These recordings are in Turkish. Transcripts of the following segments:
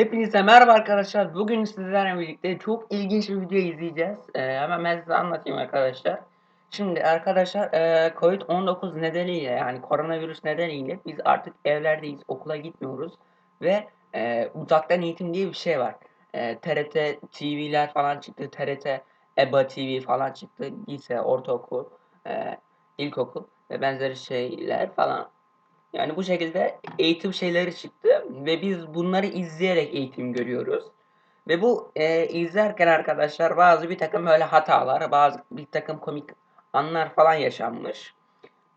Hepinize merhaba arkadaşlar. Bugün sizlerle birlikte çok ilginç bir video izleyeceğiz. Ee, hemen ben size anlatayım arkadaşlar. Şimdi arkadaşlar e, Covid-19 nedeniyle yani koronavirüs nedeniyle biz artık evlerdeyiz, okula gitmiyoruz ve e, uzaktan eğitim diye bir şey var. E, TRT TV'ler falan çıktı, TRT EBA TV falan çıktı, lise, ortaokul, e, ilkokul ve benzeri şeyler falan. Yani bu şekilde eğitim şeyleri çıktı ve biz bunları izleyerek eğitim görüyoruz. Ve bu e, izlerken arkadaşlar bazı bir takım böyle hatalar, bazı bir takım komik anlar falan yaşanmış.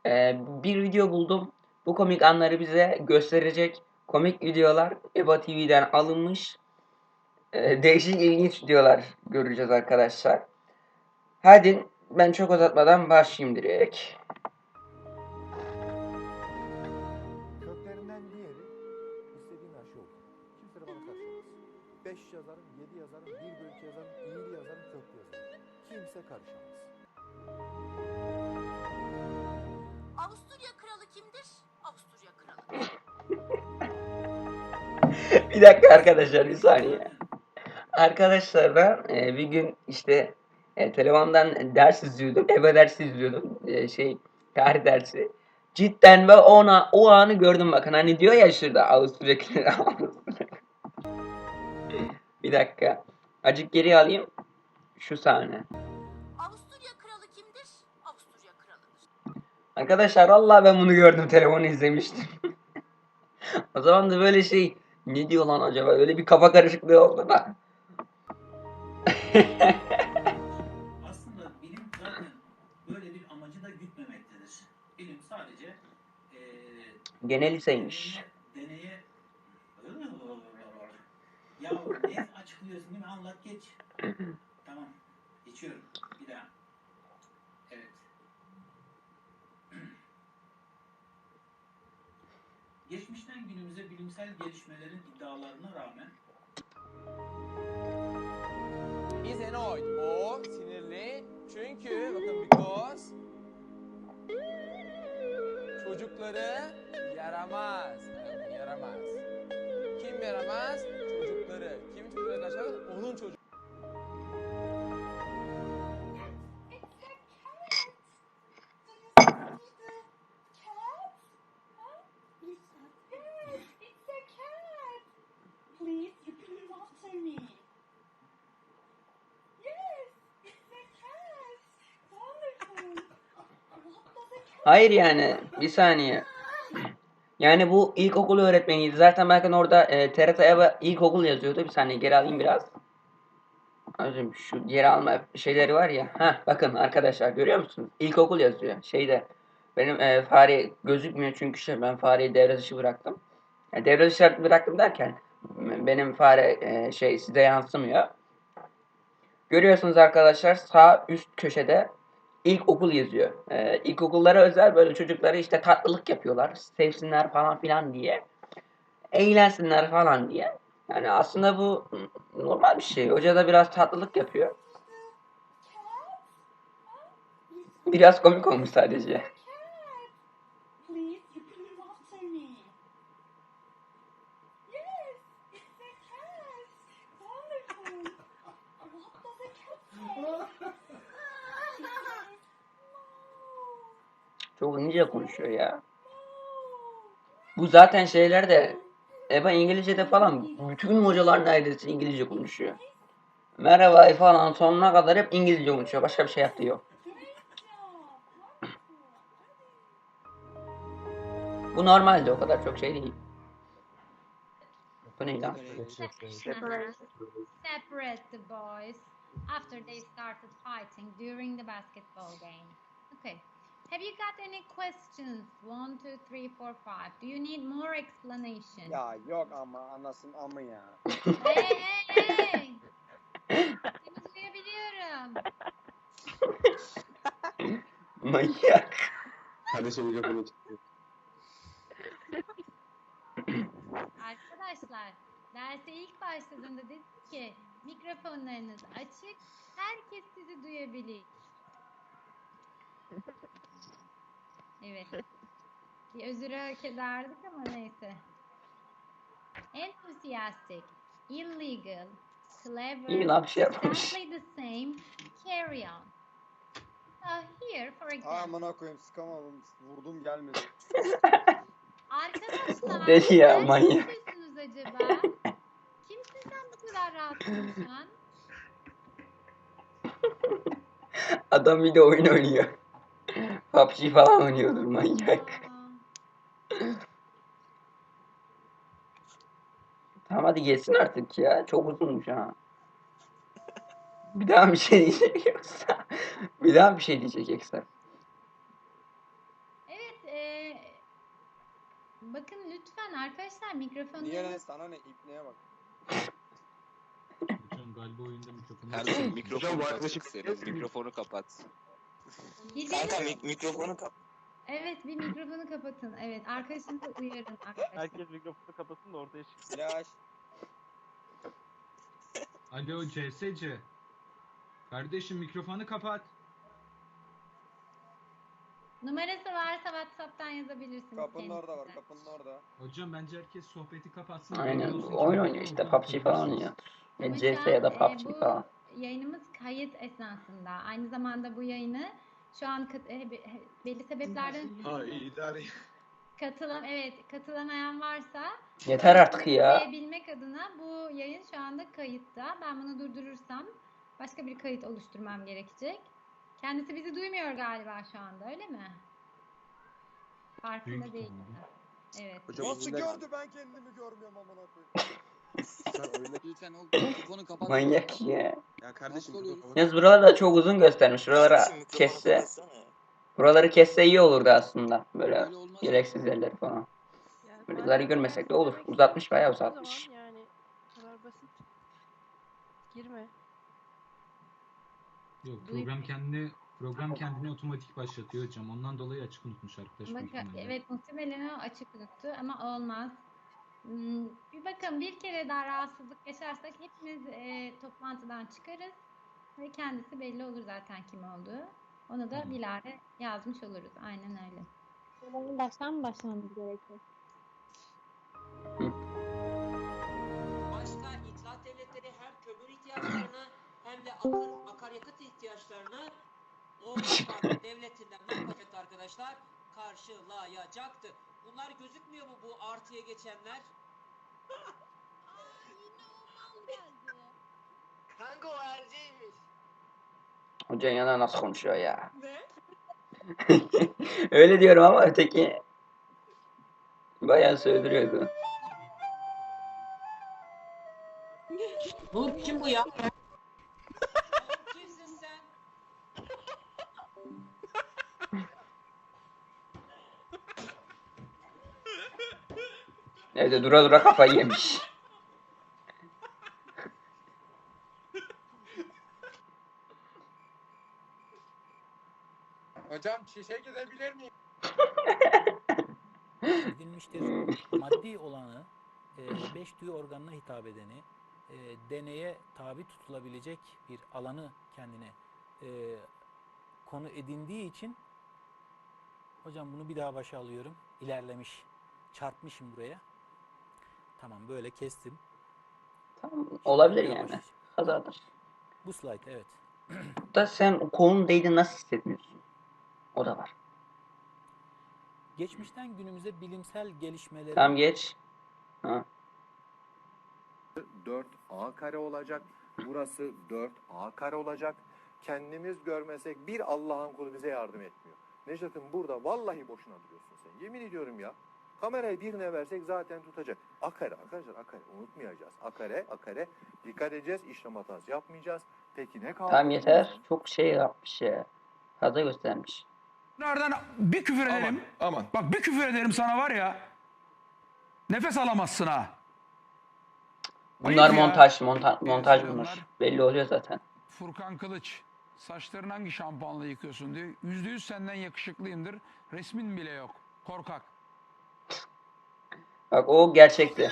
E, bir video buldum. Bu komik anları bize gösterecek komik videolar EBA TV'den alınmış. E, değişik ilginç videolar göreceğiz arkadaşlar. Hadi ben çok uzatmadan başlayayım direkt. 5 yazarım, 7 yazarım, 1 bölü 2 yazarım, iyili yazarım, köklü yazarım. Kimse karışamaz. Avusturya kralı kimdir? Avusturya kralı. bir dakika arkadaşlar bir saniye. Arkadaşlar ben e, bir gün işte e, telefondan ders izliyordum. Eve dersi izliyordum. E, şey tarih dersi. Cidden ve ona o anı gördüm bakın. Hani diyor ya şurada Avusturya Bir dakika. Acık geri alayım. Şu sahne. Avusturya kralı kimdir? Avusturya kralıdır. Arkadaşlar Allah ben bunu gördüm telefonu izlemiştim. o zaman da böyle şey ne diyor lan acaba öyle bir kafa karışıklığı oldu da. Aslında bilim zaten böyle bir amacı da gütmemektedir. Bilim sadece eee Gene liseymiş. deneye ya ne açıklıyorsun değil mi? Anlat geç. tamam. Geçiyorum. Bir daha. Evet. Geçmişten günümüze bilimsel gelişmelerin iddialarına rağmen is annoyed. O sinirli. Çünkü bakın because çocukları yaramaz. Yaramaz. Kim yaramaz? Çocukları kaçar? Onun cat Hayır yani bir saniye. Yani bu ilkokul öğretmeniydi. Zaten bakın orada e, TRT Eva ilkokul yazıyordu. Bir saniye geri alayım biraz. Hocam şu geri alma şeyleri var ya. Ha bakın arkadaşlar görüyor musunuz? İlkokul yazıyor. Şeyde benim e, fare gözükmüyor çünkü şey, ben fareyi devre dışı bıraktım. Yani devre dışı bıraktım derken benim fare e, şey size yansımıyor. Görüyorsunuz arkadaşlar sağ üst köşede ilkokul yazıyor. Ee, ilkokullara özel böyle çocukları işte tatlılık yapıyorlar. Sevsinler falan filan diye. Eğlensinler falan diye. Yani aslında bu normal bir şey. Hoca da biraz tatlılık yapıyor. Biraz komik olmuş sadece. Çok İngilizce konuşuyor ya. Bu zaten şeylerde Eva İngilizce'de falan bütün hocalar neredeyse İngilizce konuşuyor. Merhaba falan sonuna kadar hep İngilizce konuşuyor. Başka bir şey yaptığı yok. Bu normalde o kadar çok şey değil. Bu ne lan? separate the boys after they started fighting during the basketball game. Okay. Have you got any questions? One, two, three, four, five. Do you need more explanation? Ya yok ama anasın amı ya. Hey, hey, hey! Seni. Manyak. Kardeşim mikrofonu çıktı. Arkadaşlar, derse ilk başladığında dedim ki mikrofonlarınız açık, herkes sizi duyabilir. Evet. Bir özür hak ederdik ama neyse. Enthusiastic. illegal, clever, İyi şey exactly the same, carry on. So here, for example, amına koyayım sıkamadım. Vurdum gelmedi. arkadaşlar Deli ya, siz manyak. Ne yapıyorsunuz acaba? Kimsin sen bu kadar rahat konuşan? Adam bir de oyun oynuyor. PUBG falan oynuyordur manyak. Tamam hadi geçsin artık ya. Çok uzunmuş ha. Bir daha bir şey diyecek yoksa. Bir daha bir şey diyecek yoksa. Evet, e, bakın lütfen arkadaşlar mikrofonları Niye ne sana ne ipneye bak. Hocam galiba oyunda mikrofonu Kardeşim bu mikrofonu kapat. Mikrofonu kapat. Kanka mik- mikrofonu kapat. Evet bir mikrofonu kapatın. Evet arkadaşınızı uyarın arkadaşlar. Herkes mikrofonu kapatsın da ortaya çıksın. Flash. Alo CSC. Kardeşim mikrofonu kapat. Numarası varsa WhatsApp'tan yazabilirsiniz Kapının orada var kapının orada. Hocam bence herkes sohbeti kapatsın. Aynen. Oyun oynuyor işte. PUBG falan oynuyor. Ya CS ya da an, e, PUBG bu falan. Yayınımız kayıt esnasında. Aynı zamanda bu yayını şu an e, belli sebeplerden Ha idare. katılan evet katılamayan varsa Yeter artık ya. Diyebilmek adına bu yayın şu anda kayıtta. Ben bunu durdurursam başka bir kayıt oluşturmam gerekecek. Kendisi bizi duymuyor galiba şu anda öyle mi? Farkında değil. Evet. Hocam Nasıl gördü ben kendimi görmüyorum amına koyayım. Sen o mikrofonu kapat. Manyak ya. Ya kardeşim Nasıl oluyor? mikrofonu- Yalnız buraları da çok uzun göstermiş. Buralara mikrofonu kesse. kapatsana. Buraları kesse iyi olurdu aslında. Böyle Öyle olmaz. gereksiz yerleri falan. Yani görmesek de olur. Uzatmış bayağı uzatmış. zaman Yani bu kadar basit. Girme. Yok program kendini program kendini otomatik başlatıyor hocam. Ondan dolayı açık unutmuş arkadaş. büyük ihtimalle. evet muhtemelen o açık unuttu ama olmaz. Hmm, Bir bakın bir kere daha rahatsızlık yaşarsak hepimiz e, toplantıdan çıkarız ve kendisi belli olur zaten kim olduğu. Onu da bilare yazmış oluruz. Aynen öyle. Baştan mı başlamamız gerekiyor? Başta itaat devletleri hem kömür ihtiyaçlarını hem de akır, akaryakıt ihtiyaçlarını Osmanlı devletinden ne yapacaktı arkadaşlar? Karşılayacaktı. Bunlar gözükmüyor mu bu artıya geçenler? Kanka o erceğiymiş. Hoca yana nasıl konuşuyor ya? Ne? Öyle diyorum ama öteki bayağı sövdürüyordu. Bu kim bu ya? Evde dura dura kafayı yemiş. Hocam şişe gidebilir miyim? edilmiştir. Maddi olanı, e, beş duyu organına hitap edeni, e, deneye tabi tutulabilecek bir alanı kendine e, konu edindiği için hocam bunu bir daha başa alıyorum. İlerlemiş. Çarpmışım buraya. Tamam böyle kestim. Tamam, olabilir daha yani. Kazadır. Bu slide evet. Da sen kolun değdi nasıl hissetmiyorsun? O da var. Geçmişten günümüze bilimsel gelişmeleri Tamam geç. 4a kare olacak. Burası 4a kare olacak. Kendimiz görmesek bir Allah'ın kulu bize yardım etmiyor. Necdet'im burada vallahi boşuna duruyorsun sen. Yemin ediyorum ya. Kamerayı birine versek zaten tutacak. A kare arkadaşlar a kare unutmayacağız. A kare a kare dikkat edeceğiz işlem hatası yapmayacağız. Peki ne kaldı? Tamam yeter. Çok şey yapmış ya. Fazla göstermiş. Nereden bir küfür ederim. Aman. Bak bir küfür ederim sana var ya. Nefes alamazsın ha. Bunlar Ayıp ya. montaj, montaj, montaj bunlar. Belli oluyor zaten. Furkan Kılıç. Saçlarını hangi şampuanla yıkıyorsun diyor. Yüzde yüz senden yakışıklıyımdır. Resmin bile yok. Korkak. Bak o gerçekti.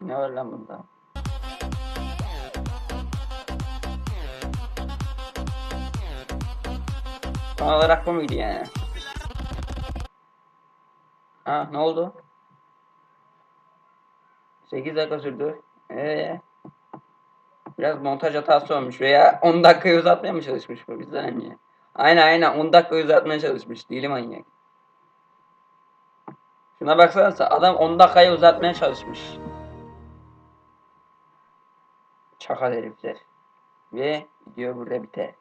Ne var lan bunda? Son olarak bu muydu yani? Ha ne oldu? 8 dakika sürdü. Ee, biraz montaj hatası olmuş veya 10 dakikayı uzatmaya mı çalışmış bu bir saniye? Aynen aynen 10 dakika uzatmaya çalışmış. Deli manyak. Şuna baksanıza adam 10 dakikayı uzatmaya çalışmış. Çakal herifler. Ve video burada biter.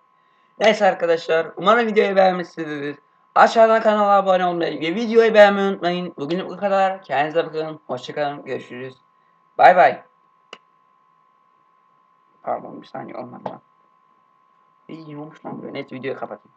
Neyse arkadaşlar umarım videoyu beğenmişsinizdir. Aşağıdan kanala abone olmayı ve videoyu beğenmeyi unutmayın. Bugünlük bu kadar. Kendinize bakın. Hoşçakalın. Görüşürüz. Bay bay. Pardon bir saniye olmadı lan. İyi olmuş lan böyle. Net videoyu kapatayım.